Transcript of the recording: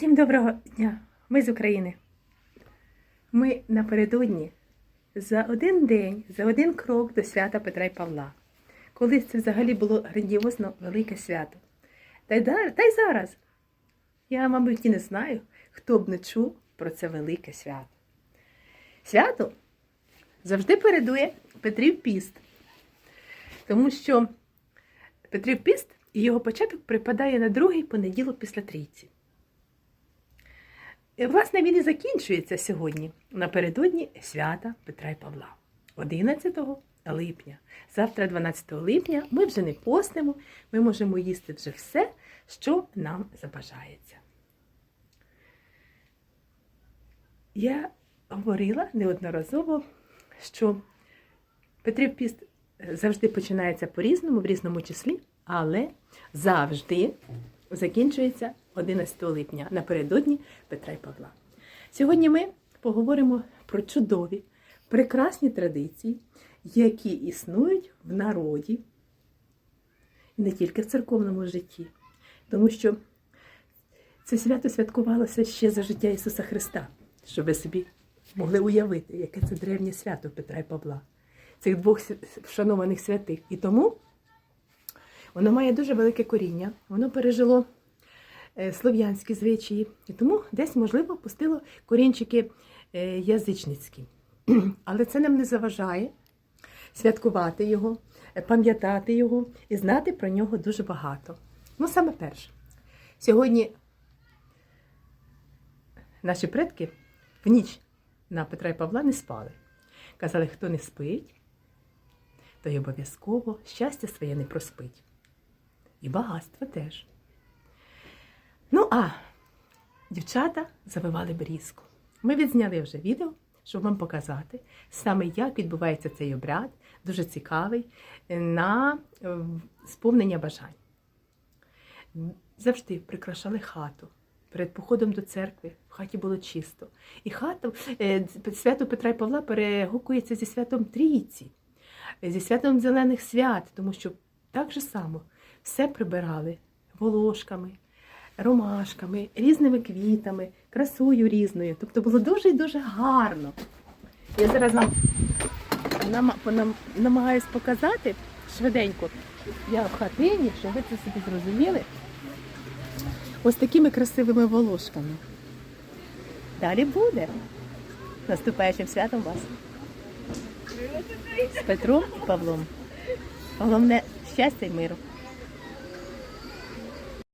Всім доброго дня! Ми з України. Ми напередодні за один день, за один крок до свята Петра і Павла. Колись це взагалі було грандіозно велике свято. Та й, та й зараз. Я, мабуть, і не знаю, хто б не чув про це велике свято. Свято завжди передує Петрів піст. Тому що Петрів піст і його початок припадає на другий понеділок після трійці. І, Власне, він і закінчується сьогодні, напередодні свята Петра і Павла, 11 липня. Завтра, 12 липня, ми вже не постимо, ми можемо їсти вже все, що нам забажається. Я говорила неодноразово, що Петрів піст завжди починається по-різному, в різному числі, але завжди закінчується 11 липня напередодні Петра і Павла. Сьогодні ми поговоримо про чудові, прекрасні традиції, які існують в народі, і не тільки в церковному житті, тому що це свято святкувалося ще за життя Ісуса Христа, щоб ви собі могли уявити, яке це древнє свято Петра і Павла, цих двох вшанованих святих. І тому воно має дуже велике коріння, воно пережило е, слов'янські звичаї, і тому десь, можливо, пустило корінчики е, язичницькі. Але це нам не заважає святкувати його, е, пам'ятати його і знати про нього дуже багато. Ну, саме перше. Сьогодні наші предки в ніч на Петра і Павла не спали. Казали, хто не спить, то й обов'язково щастя своє не проспить. І багатство теж. Ну а дівчата завивали берізку. Ми відзняли вже відео, щоб вам показати саме як відбувається цей обряд, дуже цікавий, на е, сповнення бажань. Завжди прикрашали хату. Перед походом до церкви в хаті було чисто. І хата, е, свято Петра і Павла перегукується зі святом Трійці, зі святом Зелених свят, тому що так же само все прибирали волошками, ромашками, різними квітами, красою різною. Тобто було дуже і дуже гарно. Я зараз вам намагаюсь показати швиденько. Я в хатині, щоб ви це собі зрозуміли. Ось такими красивими волошками. Далі буде. Наступаючим святом вас. З Петром і Павлом. Головне щастя і миру.